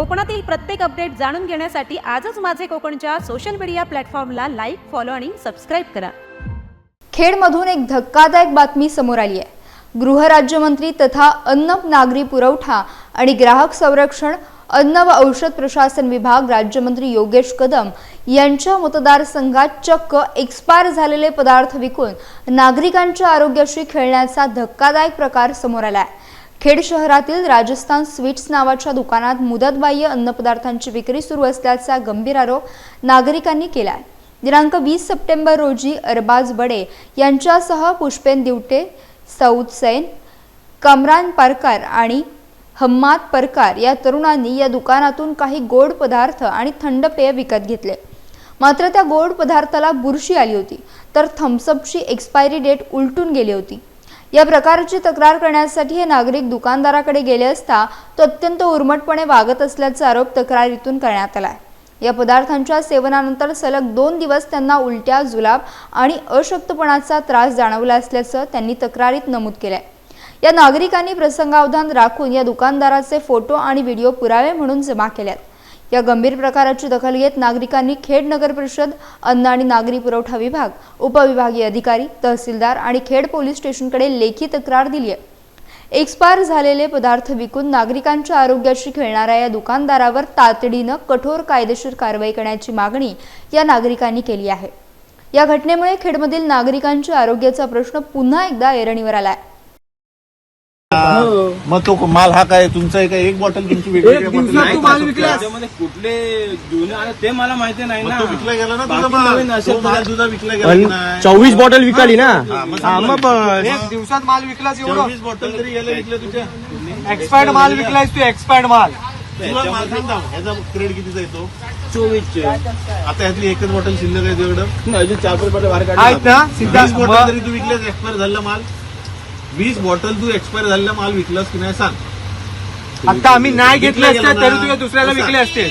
कोकणातील प्रत्येक अपडेट जाणून घेण्यासाठी आजच माझे कोकणच्या सोशल मीडिया प्लॅटफॉर्मला लाईक फॉलो आणि सबस्क्राईब करा. खेडमधून एक धक्कादायक बातमी समोर आली आहे. गृहराज्यमंत्री तथा अन्न नागरी पुरवठा आणि ग्राहक संरक्षण अन्न व औषध प्रशासन विभाग राज्यमंत्री योगेश कदम यांच्या मतदारसंघात चक्क एक्सपायर झालेले पदार्थ विकून नागरिकांच्या आरोग्याशी खेळण्याचा धक्कादायक प्रकार समोर आला आहे. खेड शहरातील राजस्थान स्वीट्स नावाच्या दुकानात मुदतबाह्य अन्नपदार्थांची विक्री सुरू असल्याचा गंभीर आरोप नागरिकांनी केला आहे दिनांक वीस सप्टेंबर रोजी अरबाज बडे यांच्यासह पुष्पेन दिवटे सौद सैन कमरान परकार आणि हम्माद परकार या तरुणांनी या दुकानातून काही गोड पदार्थ आणि थंड पेय विकत घेतले. मात्र त्या गोड पदार्थाला बुरशी आली होती तर थम्सअपची एक्सपायरी डेट उलटून गेली होती. या प्रकारची तक्रार करण्यासाठी हे नागरिक दुकानदाराकडे गेले असता तो अत्यंत उर्मटपणे वागत असल्याचा आरोप तक्रारीतून करण्यात आला आहे या पदार्थांच्या सेवनानंतर सलग दोन दिवस त्यांना उलट्या जुलाब आणि अशक्तपणाचा त्रास जाणवला असल्याचं त्यांनी तक्रारीत नमूद केलंय. या नागरिकांनी प्रसंगावधान राखून या दुकानदाराचे फोटो आणि व्हिडिओ पुरावे म्हणून जमा केल्यात. या गंभीर प्रकाराची दखल घेत नागरिकांनी खेड नगर परिषद अन्न आणि नागरी पुरवठा विभाग उपविभागीय अधिकारी तहसीलदार आणि खेड पोलीस स्टेशनकडे लेखी तक्रार दिली आहे एक्सपायर झालेले पदार्थ विकून नागरिकांच्या आरोग्याशी खेळणाऱ्या या दुकानदारावर तातडीनं कठोर कायदेशीर कारवाई करण्याची मागणी या नागरिकांनी केली आहे. या घटनेमुळे खेडमधील नागरिकांच्या आरोग्याचा प्रश्न पुन्हा एकदा ऐरणीवर आला आहे मग तो माल हा काय तुमचा आहे का एक बॉटल तुमची बॉटल तू माल? त्याच्यामध्ये कुठले जुने ते मला माहिती नाही ना तो विकला गेला ना तुझा माल. तो तुझा विकला गेला की नाही? चोवीस बॉटल विकाली ना? हा, मग हा. एक दिवसात माल विकलास एवढं? चोवीस बॉटल तरी गेले विकले तुझ्या एक्सपायर्ड माल विकलायस तू एक्सपायर्ड माल. तुला माल सांग ना, ह्याचा क्रेड कितीचा येतो चोवीसचे. आता ह्यातली एकच बॉटल शिल्लक आहे तुझ्याकडं. अजून चार पाच बॉटल बाहेर काढले. ना सिद्धार्थ बॉटल तरी तू विकलेस एक्सपायर झालेला माल. वीस बॉटल तू एक्सपायर झालेला माल विकलास की नाही सांग आता आम्ही नाही घेतले असते तरी. तुझ्या दुसऱ्याला सांग. विकले असते